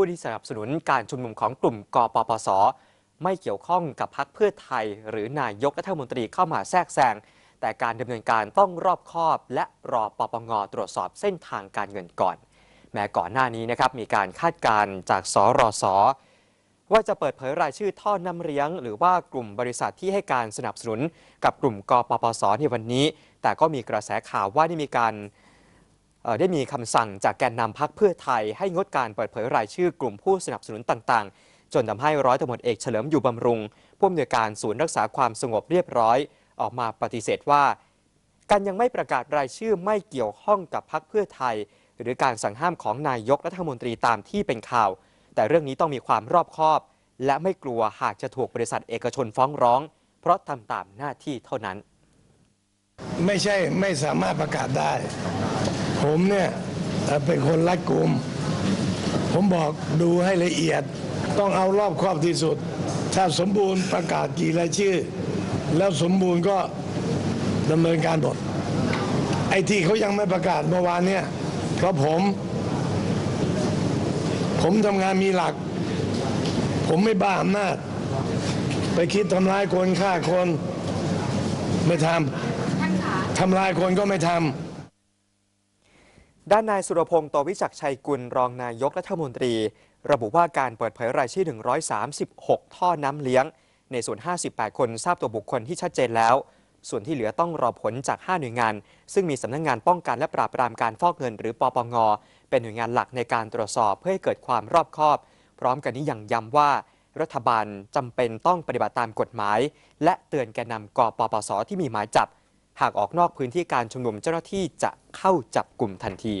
ผู้ที่สนับสนุนการชุมนุมของกลุ่มกปปส ไม่เกี่ยวข้องกับพรรคเพื่อไทย หรือนายกรัฐมนตรีเข้ามาแทรกแซงแต่การดำเนินการต้องรอบคอบและรอปปงตรวจสอบเส้นทางการเงินก่อน แม้ก่อนหน้านี้นะครับมีการคาดการจากสรสว่าจะเปิดเผยรายชื่อท่อน้ำเลี้ยง หรือว่ากลุ่มบริษัทที่ให้การสนับสนุน กับกลุ่มกปปสในวันนี้ แต่ก็มีกระแสข่าวว่าได้มีการ ได้มีคำสั่งจากแกนนำพักเพื่อไทย ให้งดการเปิดเผยรายชื่อกลุ่มผู้สนับสนุนต่างๆ จนทำให้ร้อยตำรวจเอกเฉลิมอยู่บำรุงผู้อำนวยการศูนย์รักษาความสงบเรียบร้อย ออกมาปฏิเสธว่า การยังไม่ประกาศรายชื่อไม่เกี่ยวข้องกับพักเพื่อไทย หรือการสั่งห้ามของนายกรัฐมนตรีตามที่เป็นข่าว แต่เรื่องนี้ต้องมีความรอบคอบ และไม่กลัวหากจะถูกบริษัทเอกชนฟ้องร้อง เพราะทำตามหน้าที่เท่านั้น ไม่ใช่ไม่สามารถประกาศได้ ผมเนี่ยเอ่อเป็นคนรัดกุม ผมบอกดูให้ละเอียด ต้องเอารอบครอบที่สุด ถ้าสมบูรณ์ประกาศกี่รายชื่อ แล้วสมบูรณ์ก็ดำเนินการหมดไอ้ที่เขายังไม่ประกาศเมื่อวานเนี่ย เพราะผม ผมทำงานมีหลัก ผมไม่บ้าอำนาจ ไปคิดทำร้ายคนฆ่าคน ไม่ทำทำลายคนก็ไม่ทำ ด้านนายสุรพงศ์โตวิจักชัยกุลรองนายกรัฐมนตรี ระบุว่าการเปิดเผยรายชื่อ 136 ท่อน้ำเลี้ยง ในส่วน 58 คนทราบตัวบุคคลที่ชัดเจนแล้ว ส่วนที่เหลือต้องรอผลจาก 5 หน่วยงาน ซึ่งมีสำนักงงานป้องกันและปราบปรามการฟอกเงิน หรือปปง เป็นหน่วยงานหลักในการตรวจสอบเพื่อให้เกิดความรอบคอบ พร้อมกันนี้ยังย้ำว่า รัฐบาลจำเป็นต้องปฏิบัติตามกฎหมาย และเตือนแกนนำกปปสที่มีหมายจับ หากออกนอกพื้นที่การชุมนุมเจ้าหน้าที่จะเข้าจับกลุ่มทันที